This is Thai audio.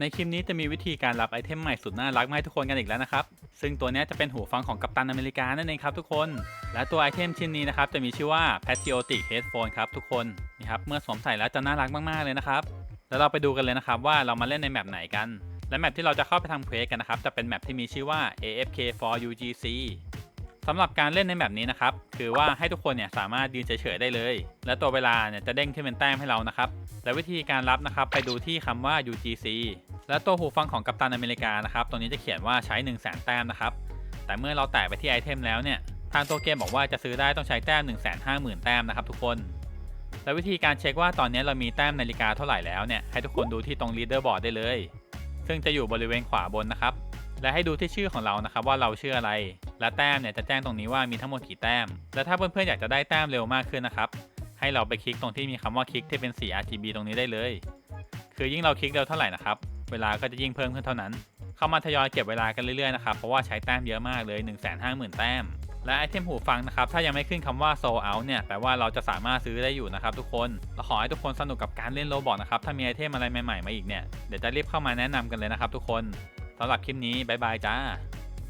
ในคลิปนี้จะมีวิธีการรับไอเทมใหม่สุดน่ารักมาให้ทุกคนกันอีกแล้วนะครับ ซึ่งตัวนี้จะเป็นหูฟังของกัปตันอเมริกานั่นเองครับทุกคน และตัวไอเทมชิ้นนี้นะครับจะมีชื่อว่า Patriotic Headphone ครับทุกคนนี่ครับเมื่อสวมใส่แล้วจะน่ารักมากๆเลยนะครับ แล้วเราไปดูกันเลยนะครับว่าเรามาเล่นในแมปไหนกัน และแมปที่เราจะเข้าไปทำเควสกันนะครับจะเป็นแมปที่มีชื่อว่า AFK for UGC สำหรับการเล่นในแมปนี้นะครับ คือว่าให้ทุกคนเนี่ยสามารถยืนเฉยๆได้เลย และตัวเวลาเนี่ยจะเด้งขึ้นเป็นแต้มให้เรานะครับ และวิธีการรับนะครับไปดูที่คำว่า UGC และตัวหูฟังของกัปตันอเมริกานะครับตรงนี้จะเขียนว่าใช้ 1 0 0 0 0แสนแต้มนะครับ แต่เมื่อเราแตะไปที่ไอเทมแล้วเนี่ย ทางตัวเกมบอกว่าจะซื้อได้ต้องใช้แต้ม 1 5 0 0 0 0 แต้มนะครับทุกคน และวิธีการเช็คว่าตอนนี้เรามีแต้มนาฬิกาเท่าไหร่แล้วเนี่ย ให้ทุกคนดูที่ตรง leader board ได้เลย ซึ่งจะอยู่บริเวณขวาบนนะครับ และให้ดูที่ชื่อของเรานะครับว่าเราชื่ออะไร และแต้มเนี่ยจะแจ้งตรงนี้ว่ามีทั้งหมดกี่แต้ม และถ้าเพื่อนๆอยากจะได้แต้มเร็วมากขึ้นนะครับ ให้เราไปคลิกตรงที่มีคำว่าคลิกที่เป็นสี RGB ตรงนี้ได้เลย คือยิ่งเราคลิกเร็วเท่าไหร่นะครับ เวลาก็จะยิ่งเพิ่มขึ้นเท่านั้น เข้ามาทยอยเก็บเวลากันเรื่อยๆนะครับ เพราะว่าใช้แต้มเยอะมากเลย 1 5 0 0 0 0 แต้ม และไอเทมหูฟังนะครับ ถ้ายังไม่ขึ้นคำว่า sold out เนี่ย แปลว่าเราจะสามารถซื้อได้อยู่นะครับทุกคนเราขอให้ทุกคนสนุกกับการเล่นโรบอทนะครับ ถ้ามีไอเทมอะไรใหม่ๆมาอีกเนี่ย เดี๋ยวจะรีบเข้ามาแนะนำกันเลยนะครับทุกคน สำหรับคลิปนี้ บ๊ายบายจ้า